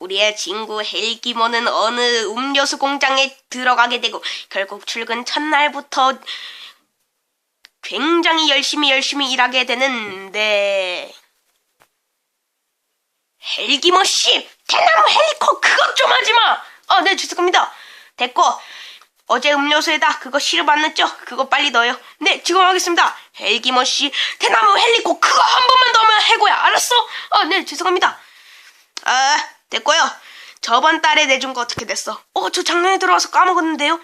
우리의 친구 헬기모는 어느 음료수 공장에 들어가게 되고 결국 출근 첫날부터 굉장히 열심히 열심히 일하게 되는데 헬기모 씨 대나무 헬리코 그것 좀 하지 마. 어, 네 죄송합니다. 됐고 어제 음료수에다 그거 시럽 안 넣었죠? 그거 빨리 넣어요. 네 지금 하겠습니다. 헬기모 씨 대나무 헬리코 그거 한 번만 넣으면 해고야. 알았어? 어, 네 죄송합니다. 아 됐고요. 저번 달에 내준 거 어떻게 됐어? 어, 저 작년에 들어와서 까먹었는데요.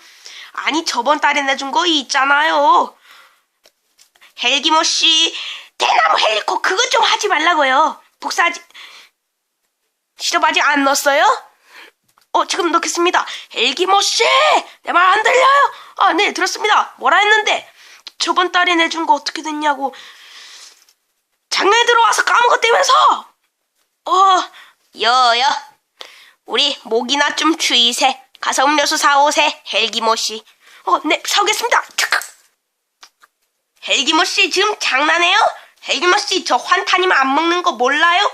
아니 저번 달에 내준 거 있잖아요. 헬기모 씨 대나무 헬리코 그것 좀 하지 말라고요. 복사하지 시럽 아직 안 넣었어요? 어 지금 넣겠습니다. 헬기모 씨 내 말 안 들려요? 아 네 들었습니다. 뭐라 했는데 저번 달에 내준 거 어떻게 됐냐고 작년에 들어와서 까먹었다면서 어 여여 우리 목이나 좀 추이세 가서 음료수 사오세 헬기모 씨. 어 네 사오겠습니다. 착각. 헬기모 씨 지금 장난해요? 헬기모 씨 저 환타님 안 먹는 거 몰라요?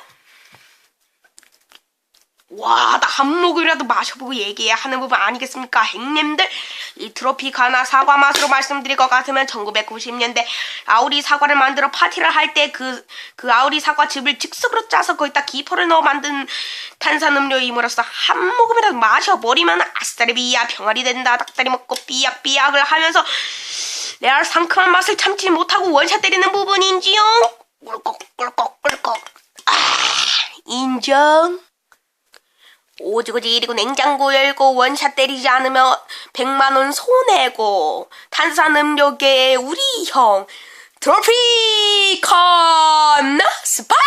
와, 나 한 모금이라도 마셔보고 얘기해야 하는 부분 아니겠습니까? 행님들, 이 트로피카나 사과 맛으로 말씀드릴 것 같으면 1990년대 아우리 사과를 만들어 파티를 할 때 그, 그 아우리 사과 즙을 즉석으로 짜서 거기다 기포를 넣어 만든 탄산음료임으로써 한 모금이라도 마셔버리면 아싸리 비야 병아리 된다 닭다리 먹고 삐약삐약을 하면서 레알 상큼한 맛을 참지 못하고 원샷 때리는 부분인지요? 꿀꺽 꿀꺽 꿀꺽 아, 인정. 오지고지 이리고 냉장고 열고 원샷 때리지 않으면 100만원 손해고 탄산음료계의 우리 형 트로피 컨 스파클링